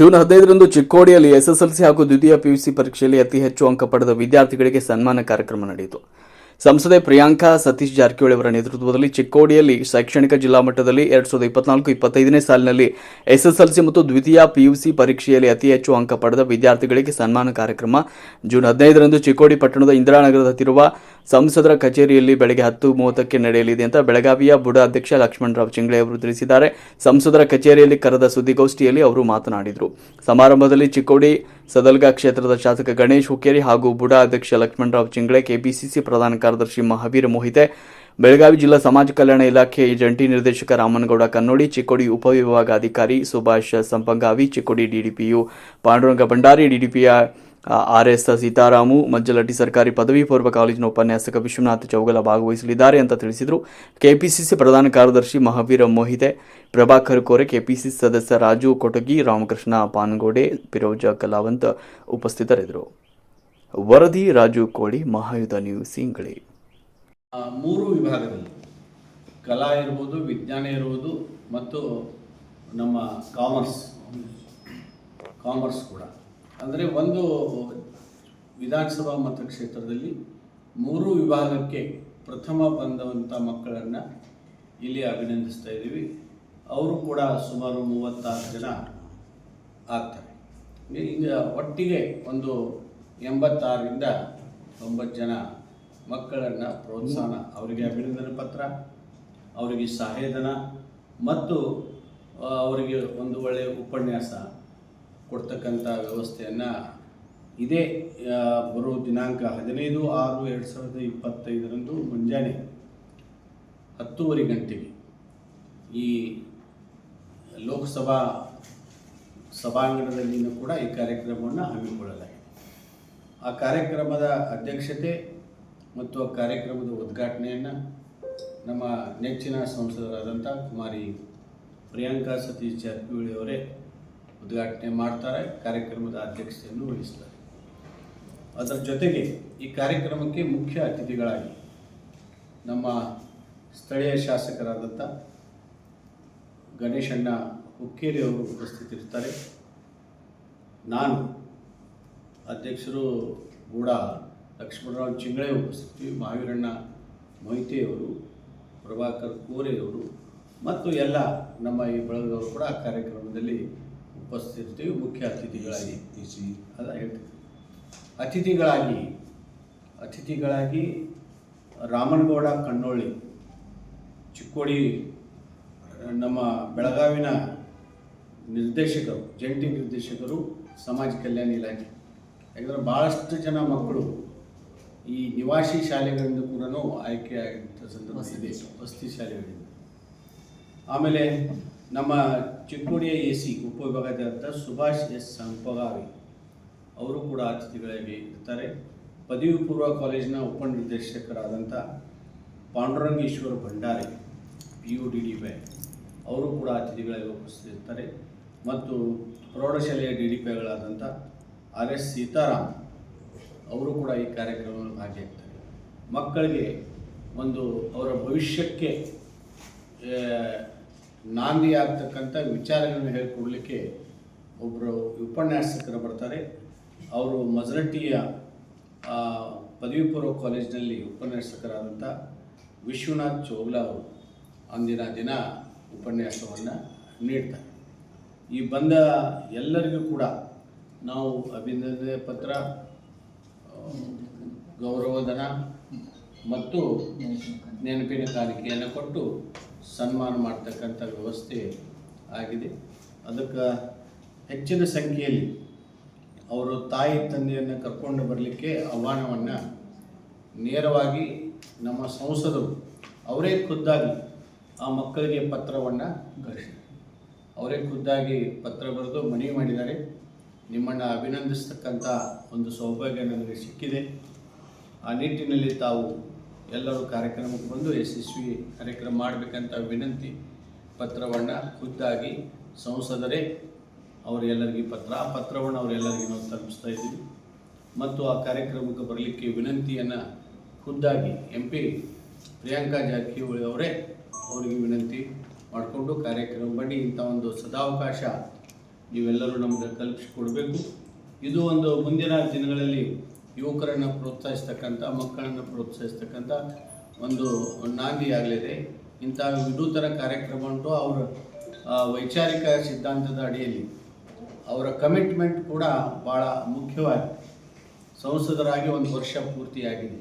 June ಹದಿನೈದರಂದು ಚಿಕ್ಕೋಡಿಯಲ್ಲಿ SSLC ಹಾಗೂ ದ್ವಿತೀಯ ಪಿಯುಸಿ ಪರೀಕ್ಷೆಯಲ್ಲಿ ಅತಿ ಹೆಚ್ಚು ಅಂಕ ಪಡೆದ ವಿದ್ಯಾರ್ಥಿಗಳಿಗೆ ಸನ್ಮಾನ ಕಾರ್ಯಕ್ರಮ ನಡೆಯಿತು. ಸಂಸದೆ ಪ್ರಿಯಾಂಕಾ ಸತೀಶ್ ಜಾರಕಿಹೊಳಿ ಅವರ ನೇತೃತ್ವದಲ್ಲಿ ಚಿಕ್ಕೋಡಿಯಲ್ಲಿ ಶೈಕ್ಷಣಿಕ ಜಿಲ್ಲಾ ಮಟ್ಟದಲ್ಲಿ ಎರಡ್ ಸಾವಿರದ ಇಪ್ಪತ್ನಾಲ್ಕು ಇಪ್ಪತ್ತೈದನೇ ಸಾಲಿನಲ್ಲಿ ಎಸ್ಎಸ್ಎಲ್ಸಿ ಮತ್ತು ದ್ವಿತೀಯ ಪಿಯುಸಿ ಪರೀಕ್ಷೆಯಲ್ಲಿ ಅತಿ ಹೆಚ್ಚು ಅಂಕ ಪಡೆದ ವಿದ್ಯಾರ್ಥಿಗಳಿಗೆ ಸನ್ಮಾನ ಕಾರ್ಯಕ್ರಮ. ಜೂನ್ ಹದಿನೈದರಂದು ಚಿಕ್ಕೋಡಿ ಪಟ್ಟಣದ ಇಂದಿರಾನಗರದಲ್ಲಿರುವ ಸಂಸದರ ಕಚೇರಿಯಲ್ಲಿ ಬೆಳಗ್ಗೆ ಹತ್ತು ಮೂವತ್ತಕ್ಕೆ ನಡೆಯಲಿದೆ ಅಂತ ಬೆಳಗಾವಿಯ ಬುಡ ಅಧ್ಯಕ್ಷ ಲಕ್ಷ್ಮಣರಾವ್ ಚಿಂಗ್ಳೆ ಅವರು ತಿಳಿಸಿದ್ದಾರೆ. ಸಂಸದರ ಕಚೇರಿಯಲ್ಲಿ ಕರೆದ ಸುದ್ದಿಗೋಷ್ಠಿಯಲ್ಲಿ ಅವರು ಮಾತನಾಡಿದರು. ಸಮಾರಂಭದಲ್ಲಿ ಚಿಕ್ಕೋಡಿ, ಸದಲ್ಗಾ ಕ್ಷೇತ್ರದ ಶಾಸಕ ಗಣೇಶ್ ಹುಕ್ಕೇರಿ ಹಾಗೂ ಬುಡ ಅಧ್ಯಕ್ಷ ಲಕ್ಷ್ಮಣರಾವ್ ಚಿಂಗ್ಳೆ, ಕೆಪಿಸಿಸಿ ಪ್ರಧಾನ ಕಾರ್ಯದರ್ಶಿ ಮಹಾವೀರ ಮೋಹಿತೆ, ಬೆಳಗಾವಿ ಜಿಲ್ಲಾ ಸಮಾಜ ಕಲ್ಯಾಣ ಇಲಾಖೆ ಜಂಟಿ ನಿರ್ದೇಶಕ ರಾಮನಗೌಡ ಕನ್ನೋಡಿ, ಚಿಕ್ಕೋಡಿ ಉಪವಿಭಾಗಾಧಿಕಾರಿ ಸುಭಾಷ್ ಸಂಪಂಗಾವಿ, ಚಿಕ್ಕೋಡಿ ಡಿಡಿಪಿಯು ಪಾಂಡುರಂಗ ಭಂಡಾರಿ, ಡಿಡಿಪಿಯ ಆರ್ಎಸ್ ಸೀತಾರಾಮು, ಮಜ್ಜಲಟ್ಟಿ ಸರ್ಕಾರಿ ಪದವಿ ಪೂರ್ವ ಕಾಲೇಜಿನ ಉಪನ್ಯಾಸಕ ವಿಶ್ವನಾಥ್ ಚೌಗಲ ಭಾಗವಹಿಸಲಿದ್ದಾರೆ ಅಂತ ತಿಳಿಸಿದರು. ಕೆಪಿಸಿಸಿ ಪ್ರಧಾನ ಕಾರ್ಯದರ್ಶಿ ಮಹಾವೀರ ಮೋಹಿತೆ, ಪ್ರಭಾಕರ್ ಕೋರೆ, ಕೆಪಿಸಿಸಿ ಸದಸ್ಯ ರಾಜು ಕೊಟಗಿ, ರಾಮಕೃಷ್ಣ ಪಾನ್ಗೋಡೆ ಪಿರೋಜ ಕಲಾವಂತ ಉಪಸ್ಥಿತರಿದ್ದರು. ವರದಿ ರಾಜು ಕೋಳಿ ಮಹಾಯುಧ ನ್ಯೂಸ್ ಇಂಗಳಿ ಮೂರು ವಿಭಾಗದಲ್ಲಿ. ಕಲಾ ಇರ್ಬೋದು, ವಿಜ್ಞಾನ ಇರ್ಬೋದು, ಮತ್ತು ನಮ್ಮ ಕಾಮರ್ಸ್ ಕಾಮರ್ಸ್ ಕೂಡ. ಅಂದರೆ ಒಂದು ವಿಧಾನಸಭಾ ಮತಕ್ಷೇತ್ರದಲ್ಲಿ ಮೂರು ವಿಭಾಗಕ್ಕೆ ಪ್ರಥಮ ಬಂದಂಥ ಮಕ್ಕಳನ್ನು ಇಲ್ಲಿ ಅಭಿನಂದಿಸ್ತಾ ಇದ್ದೀವಿ. ಅವರು ಕೂಡ ಸುಮಾರು ಮೂವತ್ತಾರು ಜನ ಆಗ್ತಾರೆ. ಈಗ ಒಟ್ಟಿಗೆ ಒಂದು ಎಂಬತ್ತಾರರಿಂದ ತೊಂಬತ್ತು ಜನ ಮಕ್ಕಳನ್ನು ಪ್ರೋತ್ಸಾಹನ ಅವರಿಗೆ ಅಭಿನಂದನೆ ಪತ್ರ, ಅವರಿಗೆ ಸಹಾಯಧನ ಮತ್ತು ಅವರಿಗೆ ಒಂದು ಒಳ್ಳೆಯ ಉಪನ್ಯಾಸ ಕೊಡ್ತಕ್ಕಂಥ ವ್ಯವಸ್ಥೆಯನ್ನು ಇದೇ ಬರೋ ದಿನಾಂಕ ಹದಿನೈದು ಆರು ಎರಡು ಸಾವಿರದ ಇಪ್ಪತ್ತೈದರಂದು ಮುಂಜಾನೆ ಹತ್ತೂವರೆ ಗಂಟೆಗೆ ಈ ಲೋಕಸಭಾ ಸಭಾಂಗಣದಲ್ಲಿಯೂ ಕೂಡ ಈ ಕಾರ್ಯಕ್ರಮವನ್ನು ಹಮ್ಮಿಕೊಳ್ಳಲಾಗಿದೆ. ಆ ಕಾರ್ಯಕ್ರಮದ ಅಧ್ಯಕ್ಷತೆ ಮತ್ತು ಆ ಕಾರ್ಯಕ್ರಮದ ಉದ್ಘಾಟನೆಯನ್ನು ನಮ್ಮ ನೆಚ್ಚಿನ ಸಂಸದರಾದಂಥ ಕುಮಾರಿ ಪ್ರಿಯಾಂಕಾ ಸತೀಶ್ ಜಾರಕಿಹೊಳಿ ಅವರೇ ಉದ್ಘಾಟನೆ ಮಾಡ್ತಾರೆ, ಕಾರ್ಯಕ್ರಮದ ಅಧ್ಯಕ್ಷತೆಯನ್ನು ವಹಿಸ್ತಾರೆ. ಅದರ ಜೊತೆಗೆ ಈ ಕಾರ್ಯಕ್ರಮಕ್ಕೆ ಮುಖ್ಯ ಅತಿಥಿಗಳಾಗಿ ನಮ್ಮ ಸ್ಥಳೀಯ ಶಾಸಕರಾದಂಥ ಗಣೇಶಣ್ಣ ಹುಕ್ಕೇರಿ ಅವರು ಉಪಸ್ಥಿತಿರ್ತಾರೆ ನಾನು ಅಧ್ಯಕ್ಷರು ಕೂಡ ಲಕ್ಷ್ಮಣರಾವ್ ಚಿಂಗಳೆ ಉಪಸ್ಥಿತಿ ಮಹಾವೀರಣ್ಣ ಮೊಯ್ತೆಯವರು, ಪ್ರಭಾಕರ್ ಕೋರೆಯವರು ಮತ್ತು ಎಲ್ಲ ನಮ್ಮ ಈ ಬಳಗದವರು ಕೂಡ ಆ ಕಾರ್ಯಕ್ರಮದಲ್ಲಿ ಉಪಸ್ಥಿತಿರ್ತೀವಿ ಮುಖ್ಯ ಅತಿಥಿಗಳಾಗಿ ಅದ ಹೇಳ್ತೀವಿ ಅತಿಥಿಗಳಾಗಿ ಅತಿಥಿಗಳಾಗಿ ರಾಮನಗೌಡ ಕಣ್ಣೋಳಿ ಚಿಕ್ಕೋಡಿ ನಮ್ಮ ಬೆಳಗಾವಿನ ನಿರ್ದೇಶಕರು ಜಂಟಿ ನಿರ್ದೇಶಕರು ಸಮಾಜ ಕಲ್ಯಾಣ ಇಲಾಖೆ. ಯಾಕಂದರೆ ಭಾಳಷ್ಟು ಜನ ಮಕ್ಕಳು ಈ ನಿವಾಸಿ ಶಾಲೆಗಳಿಂದ ಕೂಡ ಆಯ್ಕೆ ಆಗಿದ್ದ ಸಂದರ್ಭ ಇದೆ. ವಸತಿ ಶಾಲೆಗಳಿಂದ. ಆಮೇಲೆ ನಮ್ಮ ಚಿಕ್ಕೋಡಿಯ ಎ ಸಿ ಉಪವಿಭಾಗಾಧಿಕಾರಿಯಾದ ಸುಭಾಷ್ ಎಸ್ ಸಂಪಗಾವಿ ಅವರು ಕೂಡ ಅತಿಥಿಗಳಾಗಿ ಇರ್ತಾರೆ. ಪದವಿ ಪೂರ್ವ ಕಾಲೇಜಿನ ಉಪನಿರ್ದೇಶಕರಾದಂಥ Pandurangeshwar Bhandari P U D D P I ಅವರು ಕೂಡ ಅತಿಥಿಗಳಾಗಿ ಉಪಸ್ಥಿತಿರ್ತಾರೆ ಮತ್ತು ಪ್ರೌಢಶಾಲೆಯ ಡಿ ಡಿ ಪೈಗಳಾದಂಥ ಆರ್ ಎಸ್ ಸೀತಾರಾಮ್ ಅವರು ಕೂಡ ಈ ಕಾರ್ಯಕ್ರಮದಲ್ಲಿ ಭಾಗಿಯಾಗ್ತಾರೆ. ಮಕ್ಕಳಿಗೆ ಒಂದು ಅವರ ಭವಿಷ್ಯಕ್ಕೆ ನಾಂದಿ ಆಗ್ತಕ್ಕಂಥ ವಿಚಾರಗಳನ್ನು ಹೇಳಿಕೊಡ್ಲಿಕ್ಕೆ ಒಬ್ಬರು ಉಪನ್ಯಾಸಕರು ಬರ್ತಾರೆ. ಅವರು ಮಜರಟ್ಟಿಯ ಆ, ಪದವಿ ಪೂರ್ವ ಕಾಲೇಜಿನಲ್ಲಿ ಉಪನ್ಯಾಸಕರಾದಂಥ ವಿಶ್ವನಾಥ್ ಚೋಗ್ಲಾ ಅವರು ಅಂದಿನ ದಿನ ಉಪನ್ಯಾಸವನ್ನು ನೀಡ್ತಾರೆ. ಈ ಬಂದ ಎಲ್ಲರಿಗೂ ಕೂಡ ನಾವು ಅಭಿನಂದನೆ ಪತ್ರ ಗೌರವಧನ ಮತ್ತು ನೆನಪಿನ ಕಾಣಿಕೆಯನ್ನು ಕೊಟ್ಟು ಸನ್ಮಾನ ಮಾಡ್ತಕ್ಕಂಥ ವ್ಯವಸ್ಥೆ ಆಗಿದೆ. ಅದಕ್ಕೆ ಹೆಚ್ಚಿನ ಸಂಖ್ಯೆಯಲ್ಲಿ ಅವರು ತಾಯಿ ತಂದೆಯನ್ನು ಕರ್ಕೊಂಡು ಬರಲಿಕ್ಕೆ ಆಹ್ವಾನವನ್ನು ನೇರವಾಗಿ ನಮ್ಮ ಸಂಸದರು ಅವರೇ ಖುದ್ದಾಗಿ ಆ ಮಕ್ಕಳಿಗೆ ಪತ್ರವನ್ನು ಅವರೇ ಖುದ್ದಾಗಿ ಪತ್ರ ಬರೆದು ಮನವಿ ಮಾಡಿದ್ದಾರೆ. ನಿಮ್ಮನ್ನು ಅಭಿನಂದಿಸ್ತಕ್ಕಂಥ ಒಂದು ಸೌಭಾಗ್ಯ ನನಗೆ ಸಿಕ್ಕಿದೆ. ಆ ನಿಟ್ಟಿನಲ್ಲಿ ತಾವು ಎಲ್ಲರೂ ಕಾರ್ಯಕ್ರಮಕ್ಕೆ ಬಂದು ಯಶಸ್ವಿ ಕಾರ್ಯಕ್ರಮ ಮಾಡಬೇಕಂತ ವಿನಂತಿ, ಪತ್ರವನ್ನು ಖುದ್ದಾಗಿ ಸಂಸದರೇ ಅವರೆಲ್ಲರಿಗೆ ಪತ್ರ, ಆ ಪತ್ರವನ್ನು ಅವರೆಲ್ಲರಿಗೆ ನಾವು ತಲುಪಿಸ್ತಾ ಇದ್ದೀವಿ. ಮತ್ತು ಆ ಕಾರ್ಯಕ್ರಮಕ್ಕೆ ಬರಲಿಕ್ಕೆ ವಿನಂತಿಯನ್ನು ಖುದ್ದಾಗಿ ಎಂ ಪಿ ಪ್ರಿಯಾಂಕಾ ಜಾರಕಿಹೊಳಿ ಅವರೇ ಅವರಿಗೆ ವಿನಂತಿ ಮಾಡಿಕೊಂಡು ಕಾರ್ಯಕ್ರಮ ಬನ್ನಿ, ಇಂಥ ಒಂದು ಸದಾವಕಾಶ ನೀವೆಲ್ಲರೂ ನಮಗೆ ಕಲ್ಪಿಸಿಕೊಡ್ಬೇಕು. ಇದು ಒಂದು ಮುಂದಿನ ದಿನಗಳಲ್ಲಿ ಯುವಕರನ್ನು ಪ್ರೋತ್ಸಾಹಿಸ್ತಕ್ಕಂಥ, ಮಕ್ಕಳನ್ನು ಪ್ರೋತ್ಸಾಹಿಸ್ತಕ್ಕಂಥ ಒಂದು ನಾಂದಿಯಾಗಲಿದೆ ಇಂಥ ವಿನೂತನ ಕಾರ್ಯಕ್ರಮ ಉಂಟು ಅವರ ವೈಚಾರಿಕ ಸಿದ್ಧಾಂತದ ಅಡಿಯಲ್ಲಿ. ಅವರ ಕಮಿಟ್ಮೆಂಟ್ ಕೂಡ ಭಾಳ ಮುಖ್ಯವಾಗಿದೆ. ಸಂಸದರಾಗಿ ಒಂದು ವರ್ಷ ಪೂರ್ತಿಯಾಗಿದೆ.